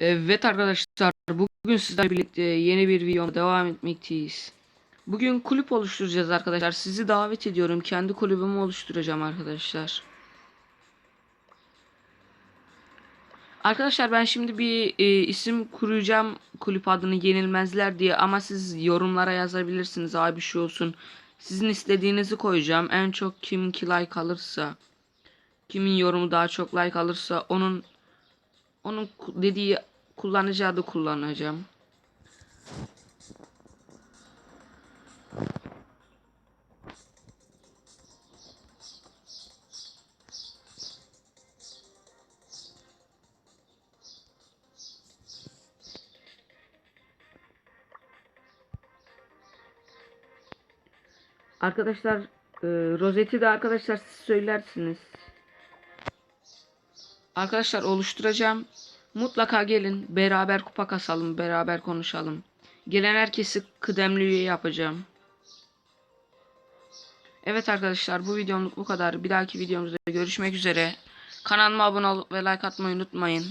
Evet arkadaşlar bugün sizlerle birlikte yeni bir videoma devam etmekteyiz. Bugün kulüp oluşturacağız arkadaşlar. Sizi davet ediyorum. Kendi kulübümü oluşturacağım arkadaşlar. Arkadaşlar ben şimdi bir e, isim kuracağım kulüp adını yenilmezler diye ama siz yorumlara yazabilirsiniz abi şu olsun. Sizin istediğinizi koyacağım. En çok kiminki like alırsa kimin yorumu daha çok like alırsa onun onun dediği kullanıcı adı kullanacağım. Arkadaşlar e, rozeti de arkadaşlar siz söylersiniz. Arkadaşlar oluşturacağım. Mutlaka gelin beraber kupa kasalım, beraber konuşalım. Gelen herkesi kıdemli üye yapacağım. Evet arkadaşlar bu videomluk bu kadar. Bir dahaki videomuzda görüşmek üzere. Kanalıma abone olup ve like atmayı unutmayın.